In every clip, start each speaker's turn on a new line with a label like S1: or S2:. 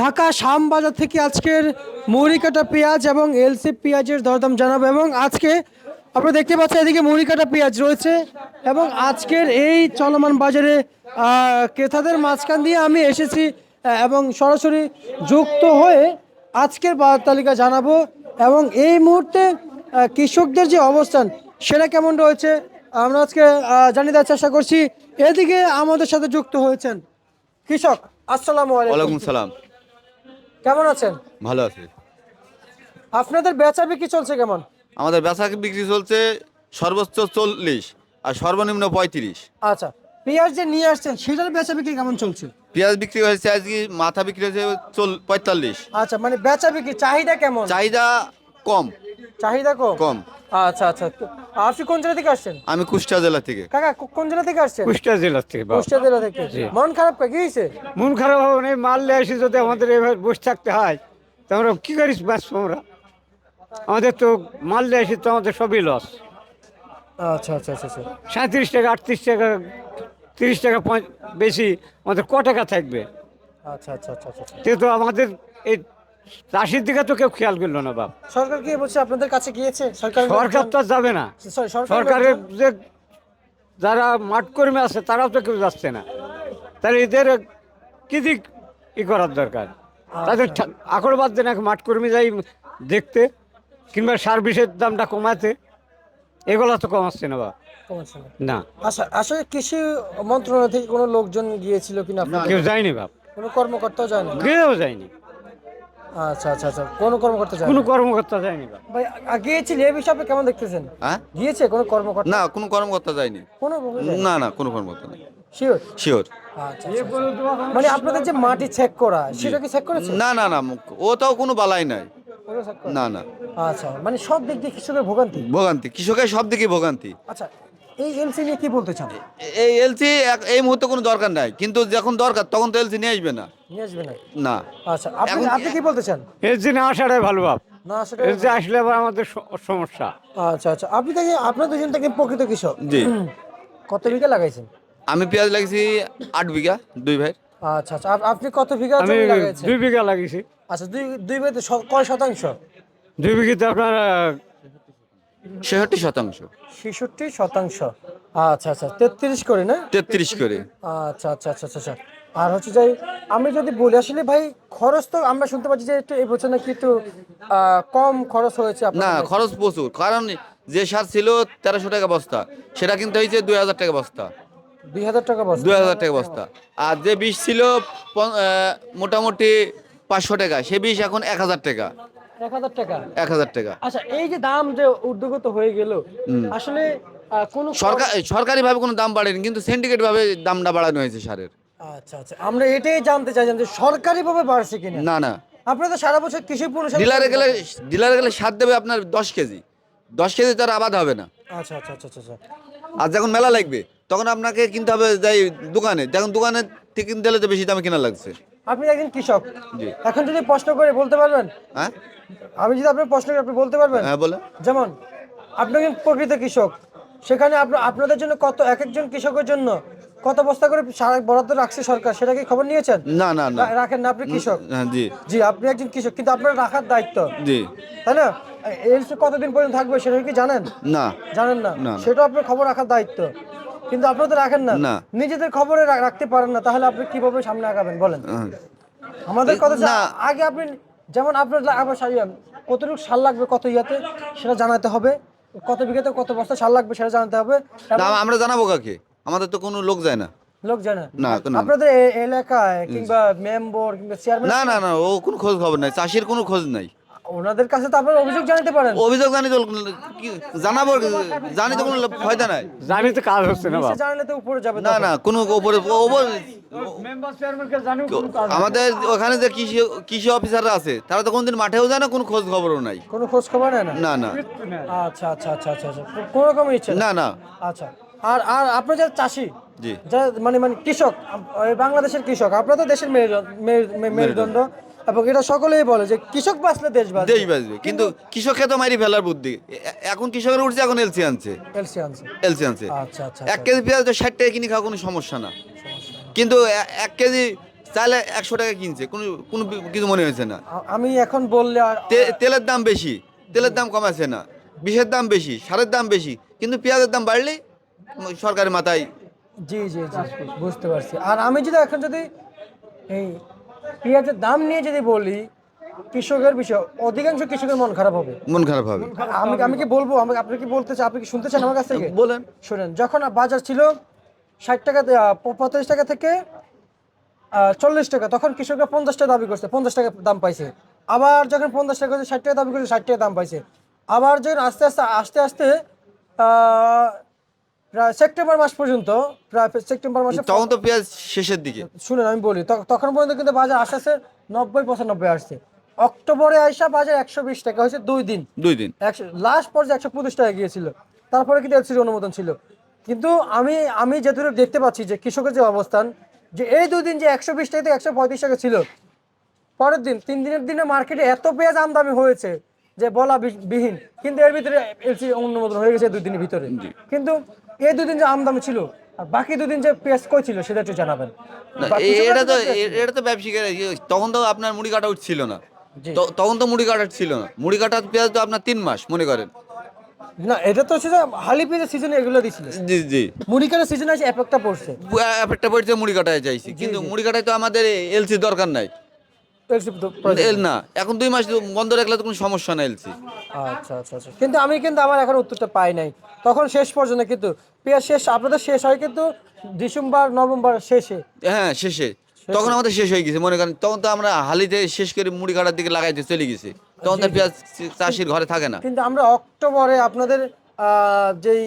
S1: ঢাকা শামবাজার থেকে আজকের মুড়িকাটা পেঁয়াজ এবং এলসি পেঁয়াজের দরদাম জানাব এবং আজকে আপনারা দেখতে পাচ্ছেন এদিকে মুড়িকাটা পেঁয়াজ রয়েছে এবং আজকের এই চলমান বাজারে ক্রেতাদের মাঝখান দিয়ে আমি এসেছি এবং সরাসরি যুক্ত হয়ে আজকের বাজার তালিকা জানাব এবং এই মুহূর্তে কৃষকদের যে অবস্থান সেটা কেমন রয়েছে আমরা আজকে জানিয়ে দেওয়ার চেষ্টা করছি। এদিকে আমাদের সাথে যুক্ত হয়েছেন কৃষক, আসসালামু আলাইকুম।
S2: সালাম।
S1: কেমন আছেন?
S2: ভালো আছি।
S1: আপনাদের বেচা বিক্রি চলছে কেমন?
S2: আমাদের বেচা বিক্রি চলছে সর্বোচ্চ চল্লিশ আর সর্বনিম্ন পঁয়ত্রিশ।
S1: আচ্ছা পেঁয়াজ যে নিয়ে আসছেন সেটার বেচা বিক্রি কেমন চলছে?
S2: পেঁয়াজ বিক্রি হয়েছে আজকে মাথা বিক্রি হয়েছে চল পঁয়তাল্লিশ।
S1: আচ্ছা মানে বেচা বিক্রি চাহিদা কেমন?
S2: চাহিদা কম।
S1: চাহিদা কম?
S2: কম।
S1: আচ্ছা আচ্ছা। আপনি কোন জেলা থেকে আসছেন?
S2: আমি কুষ্টিয়া জেলা থেকে।
S1: কাকা কোন জেলা থেকে আসছেন?
S3: কুষ্টিয়া জেলার থেকে।
S1: কুষ্টিয়া জেলা থেকে। মন খারাপ কা কি হয়েছে
S3: মন খারাপ হবে না মাল নিয়ে এসে যদি আমাদের এভাবে বসে থাকতে হয় তো আমরা কী করিস বাঁচবো আমরা? আমাদের তো মাল নিয়ে এসে তো আমাদের সবই লস
S1: আচ্ছা আচ্ছা আচ্ছা আচ্ছা।
S3: সাঁত্রিশ টাকা আটত্রিশ টাকা তিরিশ টাকা পঁয়- বেশি আমাদের ক টাকা থাকবে?
S1: আচ্ছা আচ্ছা আচ্ছা আচ্ছা আচ্ছা।
S3: কিন্তু আমাদের এই চাষির দিকে তো কেউ খেয়াল করল না বাপ।
S1: সরকার কি বলছে? আপনাদের কাছে গিয়েছে? সরকার
S3: সরকার তো যাবে না। সরকারের যে যারা মাঠ কর্মী আছে তারাও তো কেউ যাচ্ছে না। তাহলে এদের কি দিক ই করার দরকার? তাদের আকড় বাদ দেন এক মাঠ কর্মী যাই দেখতে কিংবা সার্ভিসের দামটা কমাতে এগুলো তো কমাচ্ছে না বা
S1: না।
S3: না।
S1: আচ্ছা আসলে কৃষি মন্ত্রণালয় থেকে কোনো লোকজন গিয়েছিল কিনা
S3: কেউ যায়নি বাপ।
S1: কোনো কর্মকর্তাও যায়নি?
S3: কেউ যায়নি।
S1: আচ্ছা আচ্ছা আচ্ছা। কোনো কর্মকর্তা যায়
S3: কোনো
S1: না
S3: কর্মকর্তা যায়নি
S1: ভাই গিয়েছিল এই বিষয়ে আপনি কেমন দেখতেছেন?
S2: হ্যাঁ
S1: গিয়েছে কোনো কর্মকর্তা?
S2: না কোনো কর্মকর্তা যায়নি।
S1: কোনো
S2: না না কোনো কর্মকর্তা নেই।
S1: Sure
S2: sure.
S1: মানে আপনাদের যে মাটি চেক করা সেটা কি চেক করেছে?
S2: না না না ও তাও কোনো বালাই নাই? না না।
S1: আচ্ছা মানে সব দিক দিয়ে কৃষকের ভোগান্তি?
S2: ভোগান্তি কৃষকের সব দিকে ভোগান্তি।
S1: আচ্ছা এই এলসি নিয়ে কি বলতে চান?
S2: এই এলসি এই মুহূর্তে কোনো দরকার নাই। কিন্তু যখন দরকার তখন তো এলসি নিয়ে আসবে না।
S1: নিয়ে আসবে না?
S2: না।
S1: আচ্ছা আপনি আপনি কি বলতে চান?
S3: এর জন্য আসাটাই ভালো বাপ
S1: না
S3: আসলে আবার আমাদের সমস্যা।
S1: আচ্ছা আচ্ছা। আপনি থেকে আপনার দুজন থেকে প্রকৃত কৃষক?
S2: জি।
S1: কত বিঘা লাগাইছেন?
S2: আমি পেঁয়াজ লাগিয়েছি আট বিঘা দুই ভাই
S1: আচ্ছা আচ্ছা। আপনি কত বিঘা
S3: আমি
S1: জমি লাগাইছেন?
S3: দুই বিঘা লাগিয়েছি।
S1: আচ্ছা দুই দুই বিঘাতে শ- কয় শতাংশ?
S3: দুই বিঘিতে আপনার
S2: ছেষট্টি শতাংশ।
S1: ছেষট্টি শতাংশ। আচ্ছা আচ্ছা তেত্রিশ করে না?
S2: তেত্রিশ করে।
S1: আচ্ছা আচ্ছা আচ্ছা আচ্ছা আচ্ছা। আর হচ্ছে যাই আমি যদি বলি আসলে ভাই খরচ তো আমরা শুনতে পাচ্ছি যে একটু এই বছর নাকি একটু কম খরচ হয়েছে
S2: না খরচ প্রচুর। কারণ যে সার ছিল তেরোশো টাকা বস্তা সেটা কিন্তু হয়েছে দুই হাজার টাকা বস্তা।
S1: দুই হাজার টাকা বস্তা?
S2: দুই হাজার টাকা বস্তা। আর যে বিষ ছিল মোটামুটি পাঁচশো টাকা সে বিষ এখন এক হাজার টাকা।
S1: টাকা?
S2: টাকা।
S1: আচ্ছা এই যে দাম যে উদ্যোগত হয়ে গেল আসলে কোনো
S2: সরকার কোনো দাম বাড়েনি কিন্তু সিন্ডিকেট ভাবে দামটা বাড়ানো হয়েছে সারের।
S1: আচ্ছা আচ্ছা আমরা এটাই জানতে চাইছিলাম যে সরকারি ভাবে বাড়ছে কিনা।
S2: না না।
S1: আপনারা তো সারা বছর কৃষি পণ্য
S2: ডিলারে গেলে ডিলারে গেলে সার দেবে আপনার দশ কেজি। দশ কেজি তার আবাদ হবে না।
S1: আচ্ছা আচ্ছা আচ্ছা আচ্ছা
S2: আর যখন মেলা লাগবে তখন আপনাকে কিনতে হবে যাই দোকানে। যখন দোকানে কিনতে হলে তো বেশি দামে কেনা লাগছে।
S1: আপনি একজন কৃষক। এখন যদি প্রশ্ন করে বলতে পারবেন?
S2: হ্যাঁ?
S1: আমি যদি আপনার প্রশ্ন করি আপনি বলতে পারবেন?
S2: হ্যাঁ বলে
S1: যেমন আপনি একজন প্রকৃত কৃষক। সেখানে আপনাদের জন্য কত এক একজন কৃষকের জন্য কত বস্তা করে সার বরাদ্দ রাখছে সরকার? সেটা কি খবর নিয়েছেন?
S2: না না না।
S1: রাখেন না আপনি কৃষক।
S2: হ্যাঁ জি।
S1: জি আপনি একজন কৃষক কিন্তু আপনার রাখার দায়িত্ব।
S2: জি।
S1: তাই না? এর কতদিন পর্যন্ত থাকবে সেটা কি জানেন?
S2: না।
S1: জানেন না। সেটা আপনার খবর রাখার দায়িত্ব। কিন্তু আপনারা তো রাখেন না।
S2: না।
S1: নিজেদের খবরে রাখতে পারেন না তাহলে আপনি কীভাবে সামনে আগাবেন? বলেন। আমাদের কথা
S2: না।
S1: আগে আপনি যেমন আপনার আবার কতটুকু সার লাগবে কত ইয়াতে সেটা জানাতে হবে। কত বিঘাতে কত বস্তা সার লাগবে সেটা জানাতে হবে।
S2: না আমরা জানাব কাকে? আমাদের তো কোনো লোক যায় না।
S1: লোক জানে
S2: না,
S1: আপনাদের এলাকায় কিংবা মেম্বার কিংবা চেয়ারম্যান
S2: না না না ও কোনো খোঁজ খবর নাই চাষির কোনো খোঁজ নাই।
S1: ওনাদের কাছে তো আপনারা অভিযোগ জানাতে পারেন।
S2: অভিযোগ জানি তো কি- জানাব জানি তো কোনো ফায়দা নাই।
S3: জানি তো কাজ হচ্ছে না
S1: নিচে জানালে তো উপরে যাবে
S2: না না কোনো ওপরে ওপর
S3: মেম্বার চেয়ারম্যানকে জানিও কোনো কাজ
S2: আমাদের ওখানে যে কৃষি কৃষি অফিসাররা আছে তারা তো কোনোদিন মাঠেও যায় না কোনো খোঁজ খবরও নাই।
S1: কোনো খোঁজ খবর নেয় না?
S2: না না।
S1: আচ্ছা আচ্ছা আচ্ছা আচ্ছা আচ্ছা। কোনো রকমের ইচ্ছে
S2: না না।
S1: আচ্ছা। আর আর আপনার যারা চাষি
S2: জি।
S1: যারা মানে মানে কৃষক এই বাংলাদেশের কৃষক আপনারা তো দেশের মেরুদণ্ড। এবং এটা সকলেই বলে যে কৃষক বাঁচলে দেশ বাঁচবে।
S2: দেশ বাঁচবে। কিন্তু কৃষককে তো মারি ফেলার বুদ্ধি। এখন কৃষকের উঠছে এখন এলসি আনছে।
S1: এলসি আনছে।
S2: এলসি আনছে।
S1: আচ্ছা আচ্ছা
S2: এক কেজি পেঁয়াজ তো ষাট টাকা কিনে খাওয়া কোনো সমস্যা না। কিন্তু এক কেজি চাইলে একশো টাকা কিনছে। কোনো কোনো কিছু মনে হয়েছে না।
S1: আমি এখন বললে আর
S2: তেলের দাম বেশি। তেলের দাম কমাচ্ছে না। বিষের দাম বেশি সারের দাম বেশি। কিন্তু পেঁয়াজের দাম বাড়লেই সরকারের মাথায়
S1: জি জি জি বুঝতে পারছি। আর আমি যদি এখন যদি এই পেঁয়াজের দাম নিয়ে যদি বলি কৃষকের বিষয় অধিকাংশ কৃষকের মন খারাপ হবে।
S2: মন খারাপ হবে।
S1: আমি আমি কি বলব? আমি আপনি কি বলতে চান? আপনি কি শুনতে চান আমার কাছ থেকে?
S2: বলেন।
S1: শুনেন যখন বাজার ছিল ষাট টাকা পঁয়তাল্লিশ টাকা থেকে চল্লিশ টাকা তখন কৃষকরা পঞ্চাশ টাকা দাবি করছে পঞ্চাশ টাকা দাম পাইছে। আবার যখন পঞ্চাশ টাকা করছে ষাট টাকা দাবি করছে ষাট টাকা দাম পাইছে। আবার যখন আস্তে আস্তে আস্তে আস্তে প্রায় সেপ্টেম্বর মাস পর্যন্ত প্রায় সেপ্টেম্বর মাসে
S2: তখন তো পেঁয়াজ শেষের দিকে।
S1: শুনেন আমি বলি তখন পর্যন্ত কিন্তু বাজার আস্তে নব্বই পঁচানব্বই আসছে। অক্টোবরে আইসা বাজার একশো বিশ টাকা হয়েছে দুই দিন।
S2: দুই দিন।
S1: একশো লাস্ট পর্যায়ে একশো পঁচিশ টাকা গিয়েছিল। তারপরে কিন্তু এলসির অনুমোদন ছিল। কিন্তু আমি আমি যেটুকু দেখতে পাচ্ছি যে কৃষকের যে অবস্থান যে এই দুই দিন যে একশো বিশ টাকা থেকে একশো পঁয়ত্রিশ টাকা ছিল পরের দিন তিন দিনের দিনে মার্কেটে এত পেঁয়াজ আমদামি হয়েছে যে বলা বিহীন। কিন্তু এর ভিতরে এলসি অনুমোদন হয়ে গেছে দুই দিনের ভিতরে। কিন্তু এই দুদিন যে আমদামি ছিল আর বাকি দুদিন যে পেঁয়াজ কই ছিল সেটা একটু জানাবেন।
S2: এটা তো এটা তো ব্যবসায়িকের ইয়ে, তখন তো আপনার মুড়ি কাটা উঠছিল না। তখন তো মুড়ি কাটা ছিল না। মুড়ি কাটা পেঁয়াজ তো আপনার তিন মাস মনে করেন।
S1: না এটা তো হচ্ছে যে হালি পেঁয়াজের সিজনে এগুলো দিছিল।
S2: জি জি।
S1: মুড়িকারের সিজনে আছে এফেক্টটা পড়ছে।
S2: একটা পড়ছে মুড়ি কাটায় চাইছি। কিন্তু মুড়ি কাটায় তো আমাদের এলসি দরকার নাই।
S1: এলসি
S2: না এখন দুই মাস বন্ধ রাখলে তো কোনো সমস্যা নাই এলসি।
S1: আচ্ছা আচ্ছা আচ্ছা। কিন্তু আমি কিন্তু আমার এখন উত্তরটা পাই নাই। তখন শেষ পর্যন্ত কিন্তু পেঁয়াজ শেষ আপনাদের শেষ হয় কিন্তু ডিসেম্বর নভেম্বর শেষে।
S2: হ্যাঁ শেষে। তখন আমাদের শেষ হয়ে গেছে। মনে করেন তখন তো আমরা হালিতে শেষ করে মুড়ি কাটার দিকে লাগাইতে চলে গেছি। তখন তো পেঁয়াজ চাষির ঘরে থাকে না।
S1: কিন্তু আমরা অক্টোবরে আপনাদের এই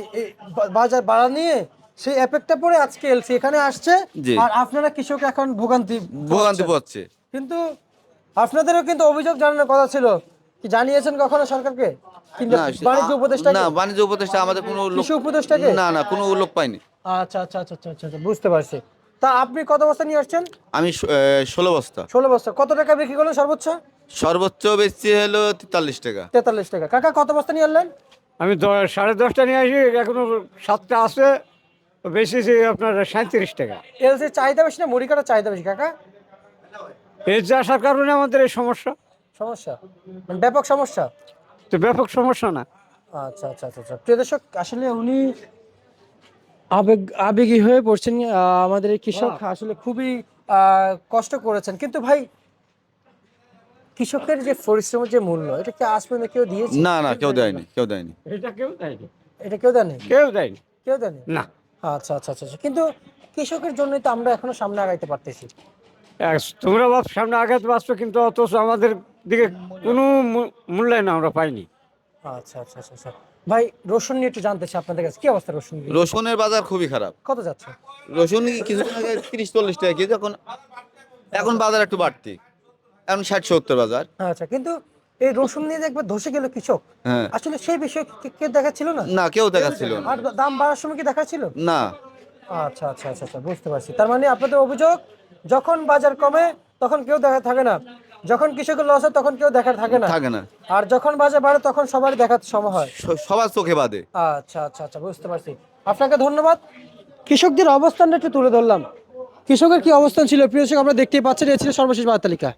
S1: বাজার বাড়া নিয়ে সেই এফেক্টটা পরে আজকে এলসি এখানে আসছে। আর আপনারা কৃষক এখন ভোগান্তি
S2: ভোগান্তি পাচ্ছে
S1: কিন্তু আপনাদেরও কিন্তু অভিযোগ জানানোর কথা ছিল। কি জানিয়েছেন কখনো সরকারকে? কিন্তু বাণিজ্য উপদেষ্টা
S2: না বাণিজ্য উপদেষ্টা আমাদের কোনো লোক
S1: কৃষি উপদেষ্টাকে?
S2: না না কোনো লোক পাইনি
S1: আচ্ছা আচ্ছা আচ্ছা আচ্ছা আচ্ছা বুঝতে পারছি। তা আপনি কত বস্তা নিয়ে আসছেন?
S2: আমি ষোলো বস্তা।
S1: ষোলো বস্তা। কত টাকা বিক্রি করলেন সর্বোচ্চ?
S2: সর্বোচ্চ হলো তেতাল্লিশ টাকা।
S1: তেতাল্লিশ টাকা। কাকা কত বস্তা নিয়ে আনলেন?
S3: আমি সাড়ে দশটা নিয়ে আসি এখনও সাতটা আছে। বেশিছি আপনার সাঁত্রিশ টাকা।
S1: এলসি চাহিদা বেশি না? মুড়ি কাটার চাহিদা বেশি কাকা?
S3: এর যে আসার কারণে আমাদের এই সমস্যা।
S1: সমস্যা? মানে ব্যাপক সমস্যা?
S3: তো ব্যাপক সমস্যা না।
S1: আচ্ছা আচ্ছা আচ্ছা আচ্ছা। প্রিয় দর্শক আসলে উনি আবেগ আবেগী হয়ে পড়ছেন। আমাদের এই কৃষক আসলে খুবই কষ্ট করেছেন। কিন্তু ভাই কৃষকের যে পরিশ্রমের যে মূল্য এটা কি আজ পর্যন্ত কেউ দিয়েছে?
S2: না না কেউ দেয়নি কেউ দেয়নি।
S3: এটা কেউ দেয়নি।
S1: এটা কেউ দেয়নি
S3: কেউ দেয়নি।
S1: কেউ দেয়নি
S3: না।
S1: আচ্ছা আচ্ছা আচ্ছা আচ্ছা। কিন্তু কৃষকের জন্যই তো আমরা এখনও সামনে আগাইতে পারতেছি।
S3: তোমরা বাপ সামনে আঘাত বাঁচছো কিন্তু অথচ আমাদের দিকে কোনো মূল্যায়ন আমরা পাইনি।
S1: আচ্ছা আচ্ছা আচ্ছা আচ্ছা। ভাই রসুন নিয়ে একটু জানতে চাই আপনাদের কাছে। কি অবস্থা রসুন
S2: রসুনের বাজার খুবই খারাপ।
S1: কত যাচ্ছে?
S2: রসুন কিছুদিন আগে তিরিশ চল্লিশ টাকা কেজি এখন এখন বাজার একটু বাড়তি। এখন ষাট সত্তর বাজার।
S1: আচ্ছা কিন্তু এই রসুন নিয়ে দেখবে ধসে গেল কৃষক
S2: হ্যাঁ।
S1: আসলে সেই বিষয়ে কে- কে দেখাচ্ছিল না?
S2: না কেউ দেখাচ্ছিল না।
S1: আর দাম বাড়ার সময় কি দেখাচ্ছিল?
S2: না।
S1: আচ্ছা আচ্ছা আচ্ছা আচ্ছা বুঝতে পারছি। তার মানে আপনাদের অভিযোগ যখন বাজার কমে তখন কেউ দেখা থাকে না। যখন কৃষকের লস হয় তখন কেউ দেখার থাকে না।
S2: থাকে না।
S1: আর যখন বাজার বাড়ে তখন সবার দেখার সময় হয়।
S2: সবার চোখে বাদে।
S1: আচ্ছা আচ্ছা আচ্ছা বুঝতে পারছি। আপনাকে ধন্যবাদ। কৃষকদের অবস্থানটা একটু তুলে ধরলাম। কৃষকের কি অবস্থান ছিল? প্রিয় আমরা দেখতেই পাচ্ছেন এ ছিল সর্বশেষ বার্তা তালিকা